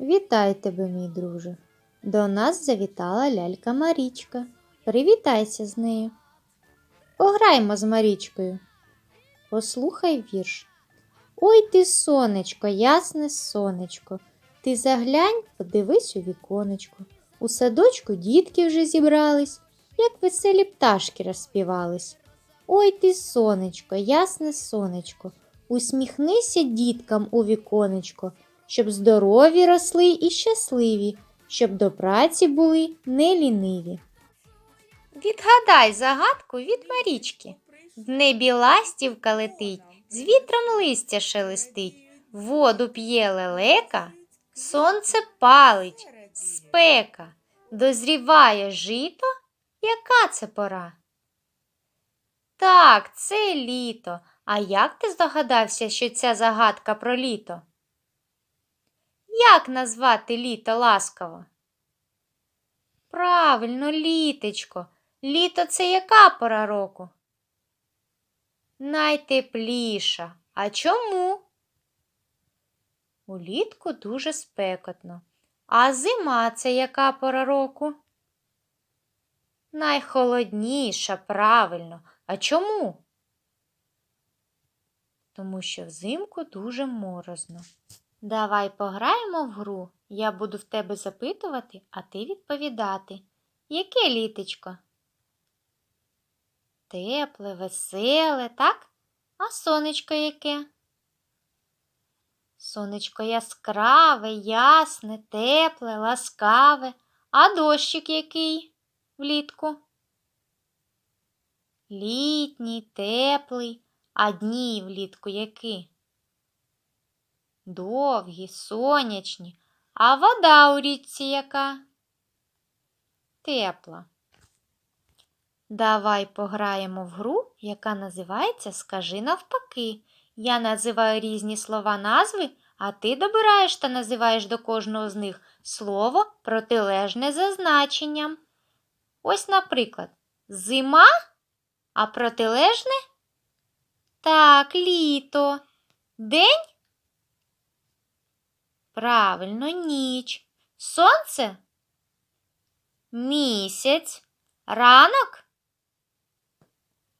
Вітай тебе, мій друже. До нас завітала лялька Марічка. Привітайся з нею. Пограймо з Марічкою. Послухай вірш. Ой ти, сонечко, ясне сонечко. Ти заглянь, подивись у віконечко. У садочку дітки вже зібрались, як веселі пташки розспівались. Ой ти, сонечко, ясне сонечко, усміхнися діткам у віконечко, щоб здорові росли і щасливі, щоб до праці були не ліниві. Відгадай загадку від Марічки. В небі ластівка летить, з вітром листя шелестить, воду п'є лелека, сонце палить, спека, дозріває жито. Яка це пора? Так, це літо. А як ти здогадався, що ця загадка про літо? Як назвати літо ласкаво? Правильно, літечко. Літо це яка пора року? Найтепліша. А чому? Улітку дуже спекотно. А зима це яка пора року? Найхолодніша, правильно. А чому? Тому що взимку дуже морозно. Давай пограємо в гру. Я буду в тебе запитувати, а ти відповідати. Яке літечко? Тепле, веселе, так? А сонечко яке? Сонечко яскраве, ясне, тепле, ласкаве, а дощик який влітку? Літній, теплий, а дні влітку які? Довгі, сонячні, а вода у річці яка? Тепла. Давай пограємо в гру, яка називається Скажи навпаки. Я називаю різні слова назви, а ти добираєш та називаєш до кожного з них слово протилежне за значенням. Ось, наприклад, зима, а протилежне? Так, літо. День? Правильно, ніч. Сонце? Місяць. Ранок?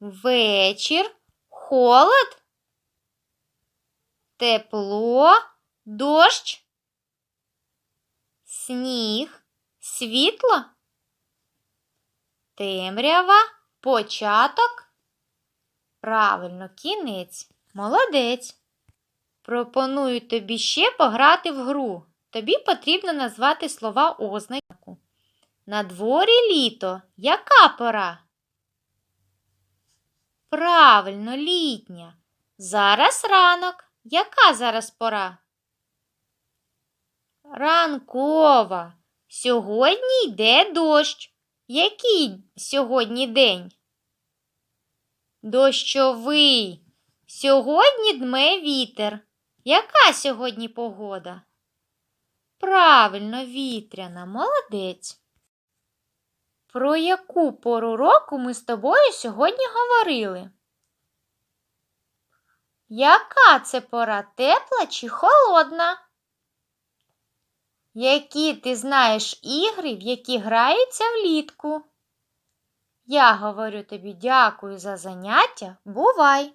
Вечір, холод, тепло, дощ, сніг, світло, темрява, початок. Правильно, кінець. Молодець. Пропоную тобі ще пограти в гру. Тобі потрібно назвати слова ознаку. На дворі літо. Яка пора? Правильно, літня. Зараз ранок. Яка зараз пора? Ранкова. Сьогодні йде дощ. Який сьогодні день? Дощовий. Сьогодні дме вітер. Яка сьогодні погода? Правильно, вітряна, молодець. Про яку пору року ми з тобою сьогодні говорили? Яка це пора тепла чи холодна? Які ти знаєш ігри, в які граються влітку? Я говорю тобі дякую за заняття. Бувай!